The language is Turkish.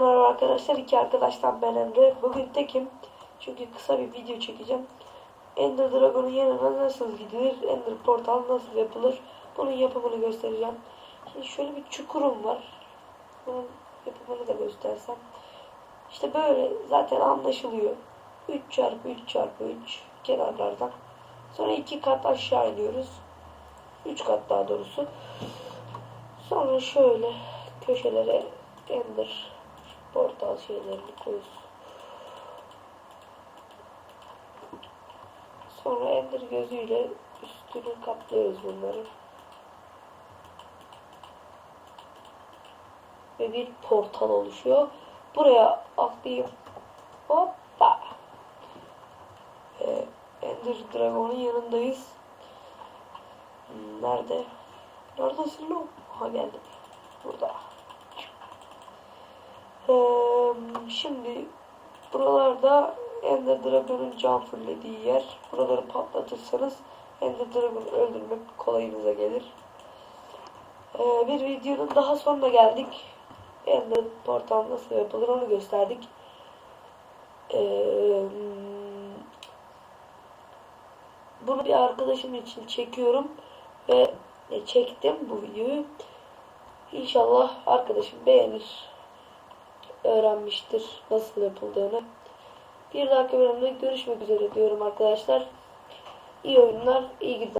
arkadaşlar. iki arkadaştan ben Emre. Bugün tekim. Çünkü kısa bir video çekeceğim. Ender Dragon'un yanına nasıl gidilir? Ender Portal nasıl yapılır? Bunun yapımını göstereceğim. Şimdi şöyle bir çukurum var. Bunun yapımını da göstersem. İşte böyle zaten anlaşılıyor. 3 çarpı 3 çarpı 3 kenarlardan. Sonra 2 kat aşağı iniyoruz. 3 kat daha doğrusu. Sonra şöyle köşelere ender portal şeylerini koyuyoruz. Sonra ender gözüyle üstünü kaplıyoruz bunları. Ve bir portal oluşuyor. Buraya atlayayım. Hoppa. Ee, ender Dragon'un yanındayız. Nerede? Neredesin lan? Aha geldim. Burada. Ee, şimdi buralarda Ender Dragon'un can fırladığı yer. Buraları patlatırsanız Ender Dragon'u öldürmek kolayınıza gelir. Ee, bir videonun daha sonuna geldik. Ender portal nasıl yapılır onu gösterdik. Ee, bunu bir arkadaşım için çekiyorum ve çektim bu videoyu. İnşallah arkadaşım beğenir. Öğrenmiştir nasıl yapıldığını. Bir dahaki bölümde görüşmek üzere diyorum arkadaşlar. İyi oyunlar, iyi günler.